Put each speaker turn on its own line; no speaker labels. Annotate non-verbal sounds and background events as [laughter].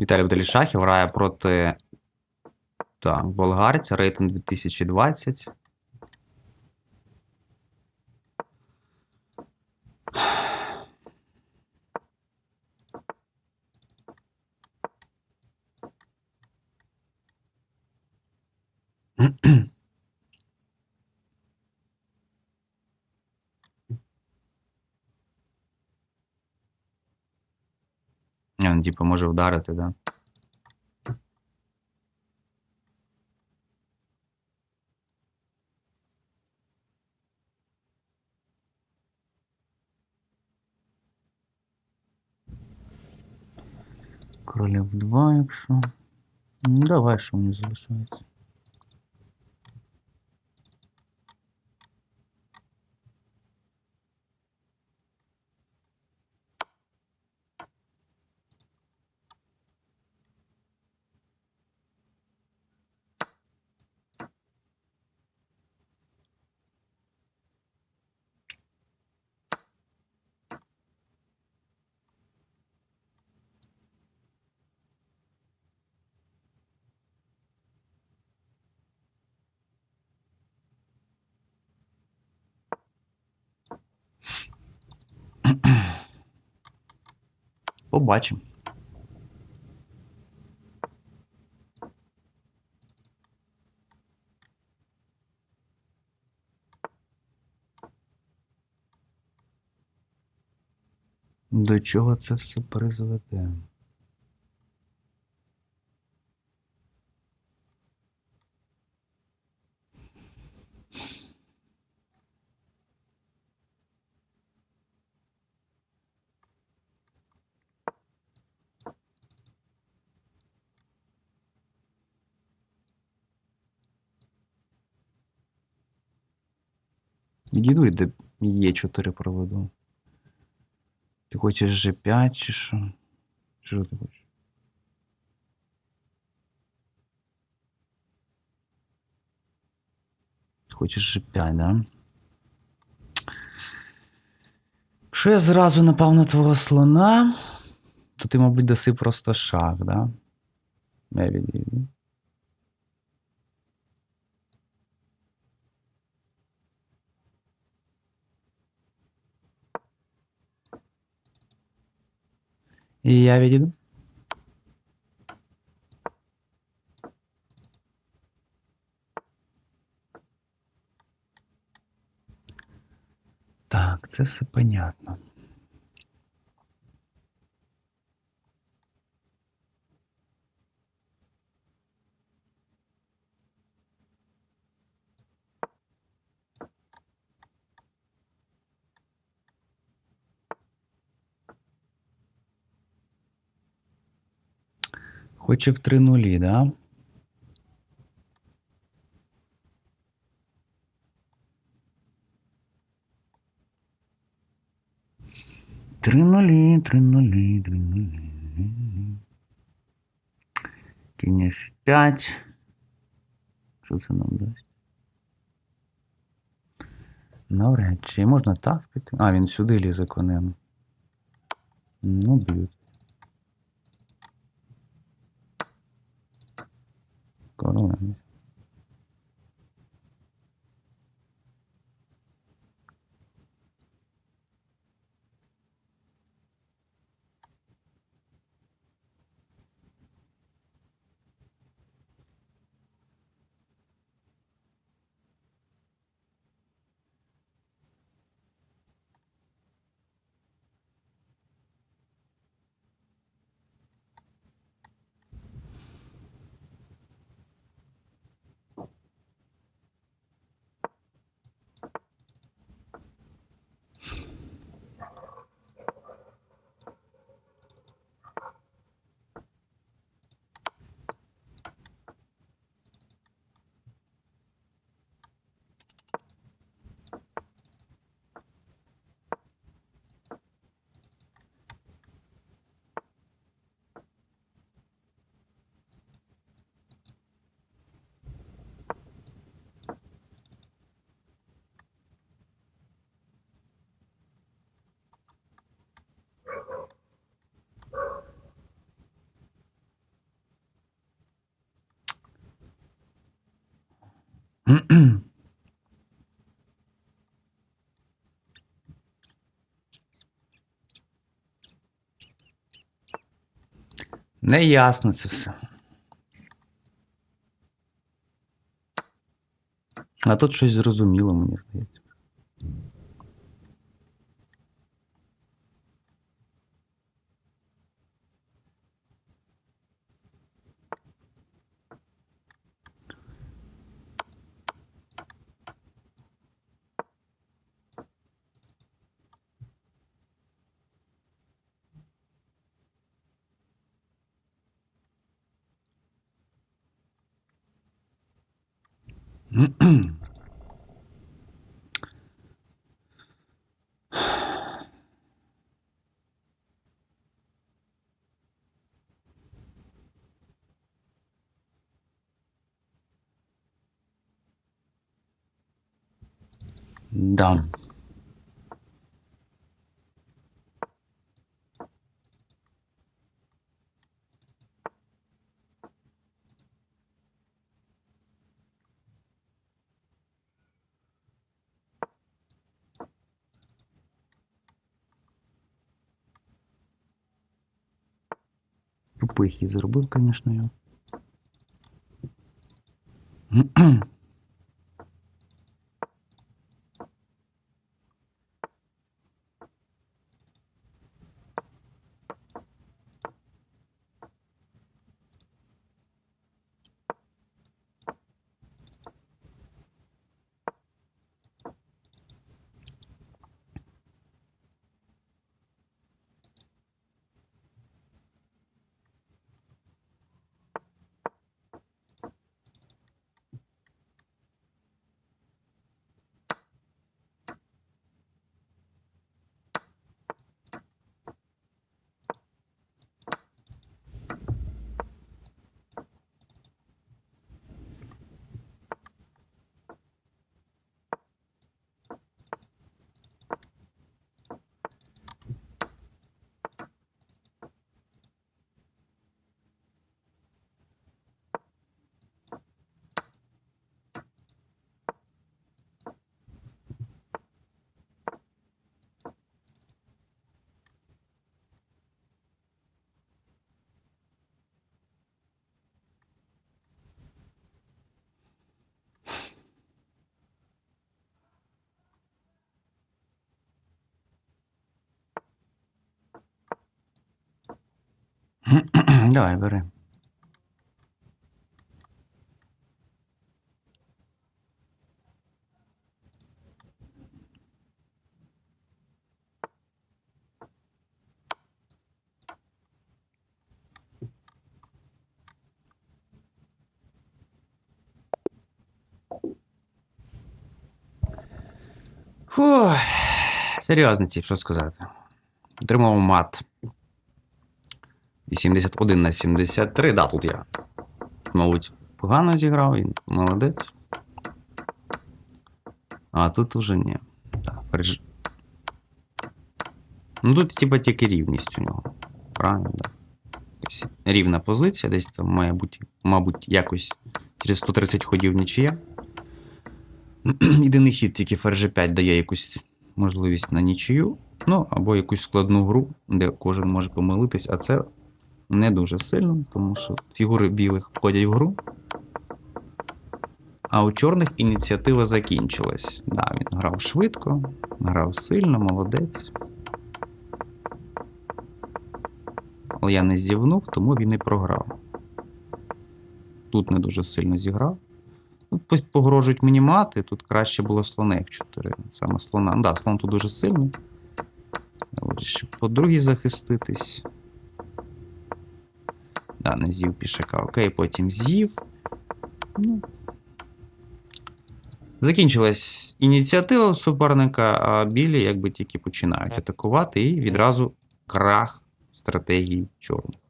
Віталій Баталішахів грає проти так, болгарця, рейтинг 2020. Він, типу, може вдарити, да? Королів 2, якщо. Ну, давай, що мені залишається. Побачимо. До чого це все призведе? І де є 4 проведу. Ти хочеш G5 чи що? Що ти хочеш? Хочеш G5, да? Якщо я зразу напав на твого слона, то ти, мабуть, даси просто шах, да? Я відійду. І я відійду. Так, це все понятно. Хоче в три нулі, да? Три нулі, три нулі, три нулі. Кінь F5. Що це нам дасть? Навряд чи можна так піти. А, він сюди лізе конем. Ну, б'ють. 搞不明白。Неясно це все. А тут щось зрозуміло, мені здається. Да. Тупий хід зробив, звісно, я. Давай, бери. Фух, серйозний тип, що сказати. Отримав мат. 81 на 73. Да, тут я, мабуть, погано зіграв, він молодець. А тут уже ні. Так, переж... Ну тут типа тільки рівність у нього. Правильно. Да. Рівна позиція, десь там має бути, мабуть, якось через 130 ходів нічия. [clears throat] Єдиний хід тільки ферзь 5 дає якусь можливість на нічию. Ну, або якусь складну гру, де кожен може помилитись, а це не дуже сильно, тому що фігури білих входять в гру. А у чорних ініціатива закінчилась. Да, він грав швидко, грав сильно, молодець. Але я не зівнув, тому він і програв. Тут не дуже сильно зіграв. Тут погрожують мені мати, тут краще було слона F4. Саме слона. Да, слон тут дуже сильний. Щоб по другій захиститись. Да, не з'їв пішака. Окей, потім з'їв. Ну. Закінчилась ініціатива суперника, а білі якби тільки починають атакувати, і відразу крах стратегії чорних.